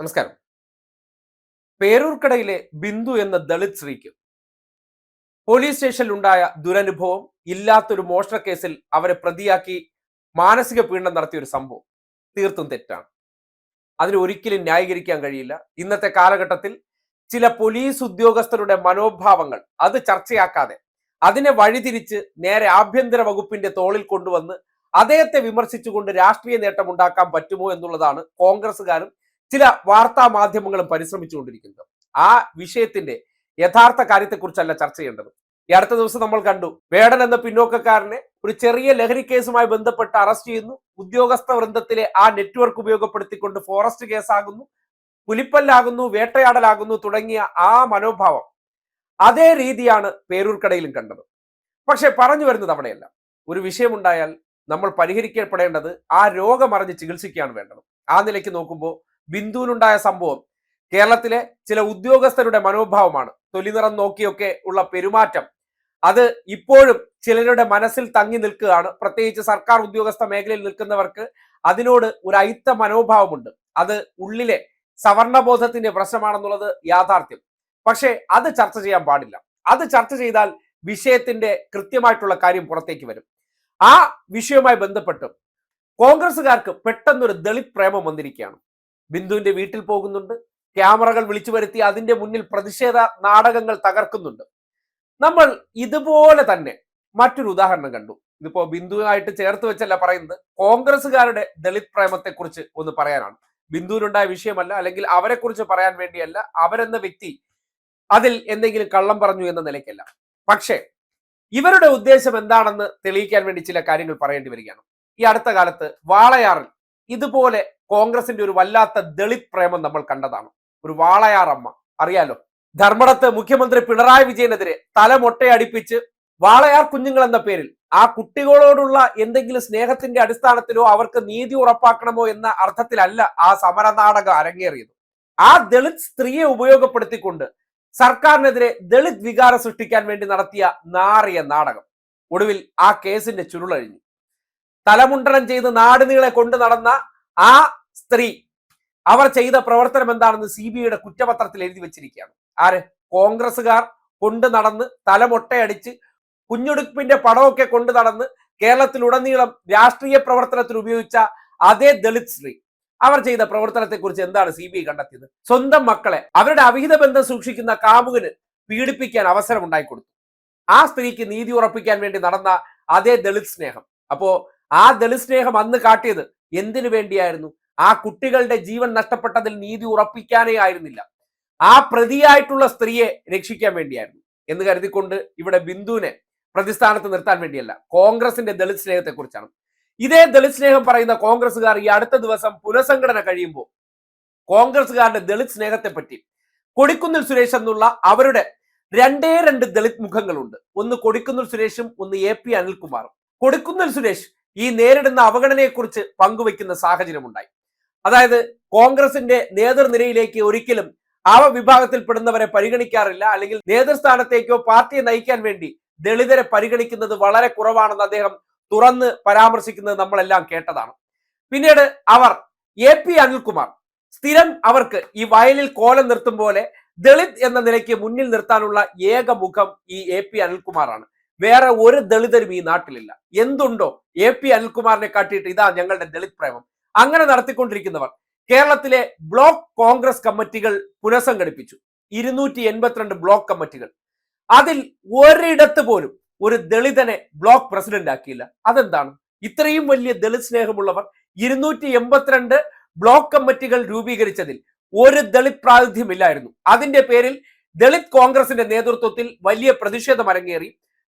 നമസ്കാരം. പേരൂർക്കടയിലെ ബിന്ദു എന്ന ദളിത് സ്ത്രീക്ക് പോലീസ് സ്റ്റേഷനിലുണ്ടായ ദുരനുഭവം ഇല്ലാത്തൊരു മോഷണ കേസിൽ അവരെ പ്രതിയാക്കി മാനസിക പീഡനം നടത്തിയ ഒരു സംഭവം തീർത്തും തെറ്റാണ്. അതിന് ഒരിക്കലും ന്യായീകരിക്കാൻ കഴിയില്ല. ഇന്നത്തെ കാലഘട്ടത്തിൽ ചില പോലീസ് ഉദ്യോഗസ്ഥരുടെ മനോഭാവങ്ങൾ അത് ചർച്ചയാക്കാതെ അതിനെ വഴിതിരിച്ച് നേരെ ആഭ്യന്തര വകുപ്പിന്റെ തോളിൽ കൊണ്ടുവന്ന് അദ്ദേഹത്തെ വിമർശിച്ചുകൊണ്ട് രാഷ്ട്രീയ നേട്ടം ഉണ്ടാക്കാൻ പറ്റുമോ എന്നുള്ളതാണ് കോൺഗ്രസ്സുകാരും ചില വാർത്താ മാധ്യമങ്ങളും പരിശ്രമിച്ചുകൊണ്ടിരിക്കുന്നത് ആ വിഷയത്തിന്റെ യഥാർത്ഥ കാര്യത്തെക്കുറിച്ചല്ല ചർച്ച ചെയ്യേണ്ടത്. ഈ അടുത്ത ദിവസം നമ്മൾ കണ്ടു വേടൻ എന്ന പിന്നോക്കക്കാരനെ ഒരു ചെറിയ ലഹരി കേസുമായി ബന്ധപ്പെട്ട് അറസ്റ്റ് ചെയ്യുന്നു. ഉദ്യോഗസ്ഥ വൃന്ദത്തിലെ ആ നെറ്റ്വർക്ക് ഉപയോഗപ്പെടുത്തിക്കൊണ്ട് ഫോറസ്റ്റ് കേസാകുന്നു. പുലിപ്പല്ലാകുന്നു വേട്ടയാടലാകുന്നു തുടങ്ങിയ ആ മനോഭാവം അതേ രീതിയാണ് പേരൂർക്കടയിലും കണ്ടത്. പക്ഷെ പറഞ്ഞു വരുന്നത് അവിടെയല്ല ഒരു വിഷയമുണ്ടായാൽ നമ്മൾ പരിഹരിക്കപ്പെടേണ്ടത് ആ രോഗം അറിഞ്ഞ് ചികിത്സിക്കുകയാണ് വേണ്ടത്. ആ നിലയ്ക്ക് നോക്കുമ്പോൾ ബിന്ദുവിനുണ്ടായ സംഭവം കേരളത്തിലെ ചില ഉദ്യോഗസ്ഥരുടെ മനോഭാവമാണ്. തൊലിനിറം നോക്കിയൊക്കെ ഉള്ള പെരുമാറ്റം. അത് ഇപ്പോഴും ചിലരുടെ മനസ്സിൽ തങ്ങി നിൽക്കുകയാണ്. പ്രത്യേകിച്ച് സർക്കാർ ഉദ്യോഗസ്ഥ മേഖലയിൽ നിൽക്കുന്നവർക്ക് അതിനോട് ഒരു അയിത്ത മനോഭാവമുണ്ട്. അത് ഉള്ളിലെ സവർണബോധത്തിന്റെ പ്രശ്നമാണെന്നുള്ളത് യാഥാർത്ഥ്യം. പക്ഷേ അത് ചർച്ച ചെയ്യാൻ പാടില്ല. അത് ചർച്ച ചെയ്താൽ വിഷയത്തിന്റെ കൃത്യമായിട്ടുള്ള കാര്യം പുറത്തേക്ക് വരും. ആ വിഷയവുമായി ബന്ധപ്പെട്ട് കോൺഗ്രസ്സുകാർക്ക് പെട്ടെന്നൊരു ദളിത് പ്രേമം വന്നിരിക്കുകയാണ്. ബിന്ദുവിന്റെ വീട്ടിൽ പോകുന്നുണ്ട്. ക്യാമറകൾ വിളിച്ചു വരുത്തി അതിന്റെ മുന്നിൽ പ്രതിഷേധ നാടകങ്ങൾ തകർക്കുന്നുണ്ട്. നമ്മൾ ഇതുപോലെ തന്നെ മറ്റൊരു ഉദാഹരണം കണ്ടു. ഇതിപ്പോ ബിന്ദുവായിട്ട് ചേർത്ത് വെച്ചല്ല പറയുന്നത്. കോൺഗ്രസ്സുകാരുടെ ദളിത് പ്രേമത്തെക്കുറിച്ച് ഒന്ന് പറയാനാണ്. ബിന്ദുവിനുണ്ടായ വിഷയമല്ല അല്ലെങ്കിൽ അവരെ കുറിച്ച് പറയാൻ വേണ്ടിയല്ല അവരെന്ന വ്യക്തി അതിൽ എന്തെങ്കിലും കള്ളം പറഞ്ഞു എന്ന നിലയ്ക്കല്ല. പക്ഷേ ഇവരുടെ ഉദ്ദേശം എന്താണെന്ന് തെളിയിക്കാൻ വേണ്ടി ചില കാര്യങ്ങൾ പറയേണ്ടി വരികയാണ്. ഈ അടുത്ത കാലത്ത് വാളയാറിൽ ഇതുപോലെ കോൺഗ്രസിന്റെ ഒരു വല്ലാത്ത ദളിത് പ്രേമം നമ്മൾ കണ്ടതാണ്. ഒരു വാളയാറമ്മ അറിയാലോ? ധർമ്മടത്ത് മുഖ്യമന്ത്രി പിണറായി വിജയനെതിരെ തല മൊട്ടയടിപ്പിച്ച് വാളയാർ കുഞ്ഞുങ്ങൾ എന്ന പേരിൽ ആ കുട്ടികളോടുള്ള എന്തെങ്കിലും സ്നേഹത്തിന്റെ അടിസ്ഥാനത്തിലോ അവർക്ക് നീതി ഉറപ്പാക്കണമോ എന്ന അർത്ഥത്തിലല്ല ആ സമരനാടകം അരങ്ങേറിയത്. ആ ദളിത് സ്ത്രീയെ ഉപയോഗപ്പെടുത്തിക്കൊണ്ട് സർക്കാരിനെതിരെ ദളിത് വികാരം സൃഷ്ടിക്കാൻ വേണ്ടി നടത്തിയ നാറിയ നാടകം. ഒടുവിൽ ആ കേസിന്റെ ചുരുളഴിഞ്ഞു. തലമുണ്ടനം ചെയ്ത് നാടുനീളെ കൊണ്ടു നടന്ന ആ സ്ത്രീ അവർ ചെയ്ത പ്രവർത്തനം എന്താണെന്ന് സി ബി ഐയുടെ കുറ്റപത്രത്തിൽ എഴുതി വെച്ചിരിക്കുകയാണ്. ആര്? കോൺഗ്രസ്സുകാർ കൊണ്ടു നടന്ന് തലമൊട്ടയടിച്ച് കുഞ്ഞുടുപ്പിന്റെ പടമൊക്കെ കൊണ്ടു നടന്ന് കേരളത്തിലുടനീളം രാഷ്ട്രീയ പ്രവർത്തനത്തിൽ ഉപയോഗിച്ച അതേ ദളിത് സ്ത്രീ. അവർ ചെയ്ത പ്രവർത്തനത്തെക്കുറിച്ച് എന്താണ് സി ബി ഐ കണ്ടെത്തിയത്? സ്വന്തം മക്കളെ അവരുടെ അവിഹിത ബന്ധം സൂക്ഷിക്കുന്ന കാമുകന് പീഡിപ്പിക്കാൻ അവസരം ഉണ്ടായിക്കൊടുത്തു. ആ സ്ത്രീക്ക് നീതി ഉറപ്പിക്കാൻ വേണ്ടി നടന്ന അതേ ദളിത് സ്നേഹം. അപ്പോ ആ ദളിത് സ്നേഹം അന്ന് കാട്ടിയത് എന്തിനു വേണ്ടിയായിരുന്നു? ആ കുട്ടികളുടെ ജീവൻ നഷ്ടപ്പെട്ടതിൽ നീതി ഉറപ്പിക്കാനേ ആയിരുന്നില്ല. ആ പ്രതിയായിട്ടുള്ള സ്ത്രീയെ രക്ഷിക്കാൻ വേണ്ടിയായിരുന്നു. എന്ന് കരുതിക്കൊണ്ട് ഇവിടെ ബിന്ദുവിനെ പ്രതിസ്ഥാനത്ത് നിർത്താൻ വേണ്ടിയല്ല കോൺഗ്രസിന്റെ ദളിത് സ്നേഹത്തെ കുറിച്ചാണ് ഇതേ ദളിത് സ്നേഹം പറയുന്ന കോൺഗ്രസ്സുകാർ ഈ അടുത്ത ദിവസം പുനഃസംഘടന കഴിയുമ്പോൾ കോൺഗ്രസ്സുകാരുടെ ദളിത് സ്നേഹത്തെ പറ്റി കൊടിക്കുന്നിൽ സുരേഷ് എന്നുള്ള അവരുടെ രണ്ടേ രണ്ട് ദളിത് മുഖങ്ങളുണ്ട്. ഒന്ന് കൊടിക്കുന്നിൽ സുരേഷും ഒന്ന് എ പി അനിൽകുമാറും. കൊടിക്കുന്നിൽ സുരേഷ് ഈ നേരിടുന്ന അവഗണനയെക്കുറിച്ച് പങ്കുവെക്കുന്ന സാഹചര്യമുണ്ടായി. അതായത് കോൺഗ്രസിന്റെ നേതൃനിരയിലേക്ക് ഒരിക്കലും ആ വിഭാഗത്തിൽപ്പെടുന്നവരെ പരിഗണിക്കാറില്ല അല്ലെങ്കിൽ നേതൃസ്ഥാനത്തേക്കോ പാർട്ടിയെ നയിക്കാൻ വേണ്ടി ദളിതരെ പരിഗണിക്കുന്നത് വളരെ കുറവാണെന്ന് അദ്ദേഹം തുറന്ന് പരാമർശിക്കുന്നത് നമ്മളെല്ലാം കേട്ടതാണ്. പിന്നീട് അവർ എ പി അനിൽകുമാർ സ്ഥിരം അവർക്ക് ഈ വയലിൽ കോലം നിർത്തും പോലെ ദളിത് എന്ന നിലയ്ക്ക് മുന്നിൽ നിർത്താനുള്ള ഏക മുഖം ഈ എ പി അനിൽകുമാറാണ്. വേറെ ഒരു ദളിതരും ഈ നാട്ടിലില്ല. എന്തുണ്ടോ? എ പി അനിൽകുമാറിനെ കാട്ടിയിട്ട് ഇതാ ഞങ്ങളുടെ ദളിത് പ്രേമം. അങ്ങനെ നടത്തിക്കൊണ്ടിരിക്കുന്നവർ കേരളത്തിലെ ബ്ലോക്ക് കോൺഗ്രസ് കമ്മിറ്റികൾ പുനഃസംഘടിപ്പിച്ചു. ഇരുന്നൂറ്റി എൺപത്തിരണ്ട് ബ്ലോക്ക് കമ്മിറ്റികൾ. അതിൽ ഒരിടത്ത് പോലും ഒരു ദളിതനെ ബ്ലോക്ക് പ്രസിഡന്റ് ആക്കിയില്ല. അതെന്താണ്? ഇത്രയും വലിയ ദളിത് സ്നേഹമുള്ളവർ ഇരുന്നൂറ്റി എൺപത്തിരണ്ട് ബ്ലോക്ക് കമ്മിറ്റികൾ രൂപീകരിച്ചതിൽ ഒരു ദളിത് പ്രാതിനിധ്യമില്ലായിരുന്നു. അതിന്റെ പേരിൽ ദളിത് കോൺഗ്രസിന്റെ നേതൃത്വത്തിൽ വലിയ പ്രതിഷേധം അരങ്ങേറി.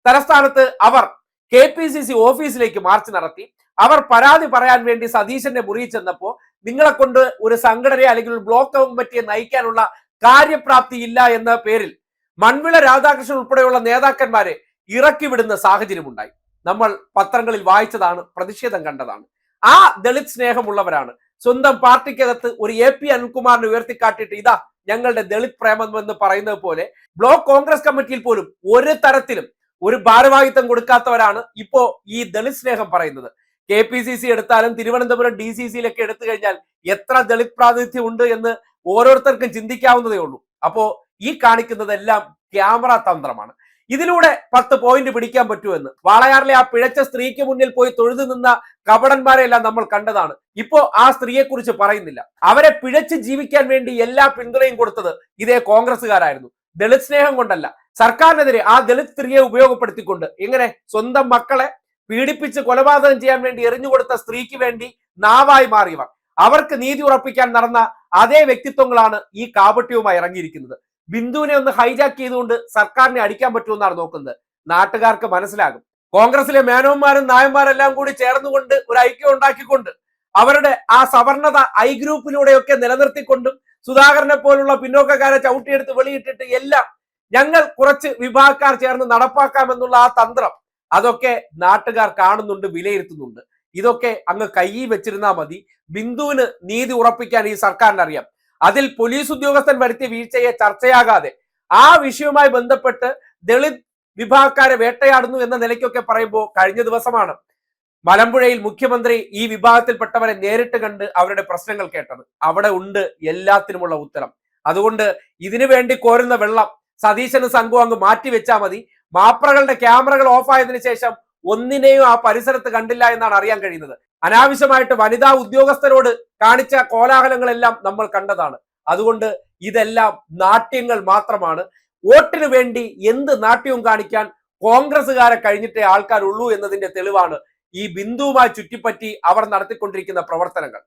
തലസ്ഥാനത്ത് അവർ കെ പി സി സി ഓഫീസിലേക്ക് മാർച്ച് നടത്തി. അവർ പരാതി പറയാൻ വേണ്ടി സതീശന്റെ മുറിയിൽ ചെന്നപ്പോ നിങ്ങളെ കൊണ്ട് ഒരു സംഘടനയെ അല്ലെങ്കിൽ ഒരു ബ്ലോക്ക് കമ്മിറ്റിയെ നയിക്കാനുള്ള കാര്യപ്രാപ്തി ഇല്ല എന്ന പേരിൽ മൺവിള രാധാകൃഷ്ണൻ ഉൾപ്പെടെയുള്ള നേതാക്കന്മാരെ ഇറക്കി വിടുന്ന സാഹചര്യമുണ്ടായി. നമ്മൾ പത്രങ്ങളിൽ വായിച്ചതാണ് പ്രതിഷേധം കണ്ടതാണ്. ആ ദളിത് സ്നേഹമുള്ളവരാണ്. സ്വന്തം പാർട്ടിക്കകത്ത് ഒരു എ പി അനിൽകുമാറിനെ ഉയർത്തിക്കാട്ടിയിട്ട് ഇതാ ഞങ്ങളുടെ ദളിത് പ്രേമം എന്ന് പറയുന്നത് പോലെ ബ്ലോക്ക് കോൺഗ്രസ് കമ്മിറ്റിയിൽ പോലും ഒരു തരത്തിലും ഒരു ഭാരവാഹിത്വം കൊടുക്കാത്തവരാണ് ഇപ്പോ ഈ ദളിത് സ്നേഹം പറയുന്നത്. കെ പി സി സി എടുത്താലും തിരുവനന്തപുരം ഡി സി സിയിലൊക്കെ എടുത്തു കഴിഞ്ഞാൽ എത്ര ദളിത് പ്രാതിനിധ്യം ഉണ്ട് എന്ന് ഓരോരുത്തർക്കും ചിന്തിക്കാവുന്നതേ ഉള്ളൂ. അപ്പോ ഈ കാണിക്കുന്നതെല്ലാം ക്യാമറ തന്ത്രമാണ്. ഇതിലൂടെ പത്ത് പോയിന്റ് പിടിക്കാൻ പറ്റുമെന്ന് വാളയാറിലെ ആ പിഴച്ച സ്ത്രീക്ക് മുന്നിൽ പോയി തൊഴുതു നിന്ന കപടന്മാരെല്ലാം നമ്മൾ കണ്ടതാണ്. ഇപ്പോ ആ സ്ത്രീയെ കുറിച്ച് പറയുന്നില്ല. അവരെ പിഴച്ച് ജീവിക്കാൻ വേണ്ടി എല്ലാ പിന്തുണയും കൊടുത്തത് ഇതേ കോൺഗ്രസ്സുകാരായിരുന്നു. ദളിത് സ്നേഹം കൊണ്ടല്ല. സർക്കാരിനെതിരെ ആ ദളിത് സ്ത്രീയെ ഉപയോഗപ്പെടുത്തിക്കൊണ്ട് എങ്ങനെ സ്വന്തം മക്കളെ പീഡിപ്പിച്ച് കൊലപാതകം ചെയ്യാൻ വേണ്ടി എറിഞ്ഞുകൊടുത്ത സ്ത്രീക്ക് വേണ്ടി നാവായി മാറിയവർ. അവർക്ക് നീതി ഉറപ്പിക്കാൻ നടന്ന അതേ വ്യക്തിത്വങ്ങളാണ് ഈ കാപട്യവുമായി ഇറങ്ങിയിരിക്കുന്നത്. ബിന്ദുവിനെ ഒന്ന് ഹൈജാക്ക് ചെയ്തുകൊണ്ട് സർക്കാരിനെ അടിക്കാൻ പറ്റുമെന്നാണ് നോക്കുന്നത്. നാട്ടുകാർക്ക് മനസ്സിലാകും. കോൺഗ്രസിലെ മേനോന്മാരും നായന്മാരെല്ലാം കൂടി ചേർന്നുകൊണ്ട് ഒരു ഐക്യം ഉണ്ടാക്കിക്കൊണ്ട് അവരുടെ ആ സവർണത ഐ ഗ്രൂപ്പിലൂടെയൊക്കെ നിലനിർത്തിക്കൊണ്ടും സുധാകരനെ പോലുള്ള പിന്നോക്കക്കാരെ ചവിട്ടിയെടുത്ത് വെളിയിട്ടിട്ട് എല്ലാം ഞങ്ങൾ കുറച്ച് വിഭാഗക്കാർ ചേർന്ന് നടപ്പാക്കാമെന്നുള്ള ആ തന്ത്രം അതൊക്കെ നാട്ടുകാർ കാണുന്നുണ്ട് വിലയിരുത്തുന്നുണ്ട്. ഇതൊക്കെ അങ്ങ് കയ്യിൽ വെച്ചിരുന്നാൽ മതി. ബിന്ദുവിന് നീതി ഉറപ്പിക്കാൻ ഈ സർക്കാരിന് അറിയാം അതിൽ പോലീസ് ഉദ്യോഗസ്ഥൻ വരുത്തിയ വീഴ്ചയെ ചർച്ചയാകാതെ ആ വിഷയവുമായി ബന്ധപ്പെട്ട് ദളിത് വിഭാഗക്കാരെ വേട്ടയാടുന്നു എന്ന നിലയ്ക്കൊക്കെ പറയുമ്പോൾ കഴിഞ്ഞ ദിവസമാണ് മലമ്പുഴയിൽ മുഖ്യമന്ത്രി ഈ വിഭാഗത്തിൽപ്പെട്ടവരെ നേരിട്ട് കണ്ട് അവരുടെ പ്രശ്നങ്ങൾ കേട്ടത്. അവിടെ ഉണ്ട് എല്ലാത്തിനുമുള്ള ഉത്തരം. അതുകൊണ്ട് ഇതിനു വേണ്ടി കോരുന്ന വെള്ളം സതീശന് സംഘവും അങ്ങ് മാറ്റിവെച്ചാൽ മതി. മാപ്രകളുടെ ക്യാമറകൾ ഓഫ് ആയതിനു ശേഷം ഒന്നിനെയും ആ പരിസരത്ത് കണ്ടില്ല എന്നാണ് അറിയാൻ കഴിയുന്നത്. അനാവശ്യമായിട്ട് വനിതാ ഉദ്യോഗസ്ഥരോട് കാണിച്ച കോലാഹലങ്ങളെല്ലാം നമ്മൾ കണ്ടതാണ്. അതുകൊണ്ട് ഇതെല്ലാം നാട്യങ്ങൾ മാത്രമാണ്. വോട്ടിനു വേണ്ടി എന്ത് നാട്യവും കാണിക്കാൻ കോൺഗ്രസ്സുകാരെ കഴിഞ്ഞിട്ടേ ആൾക്കാരുള്ളൂ എന്നതിന്റെ തെളിവാണ് ഈ ബിന്ദുവുമായി ചുറ്റിപ്പറ്റി അവർ നടത്തിക്കൊണ്ടിരിക്കുന്ന പ്രവർത്തനങ്ങൾ.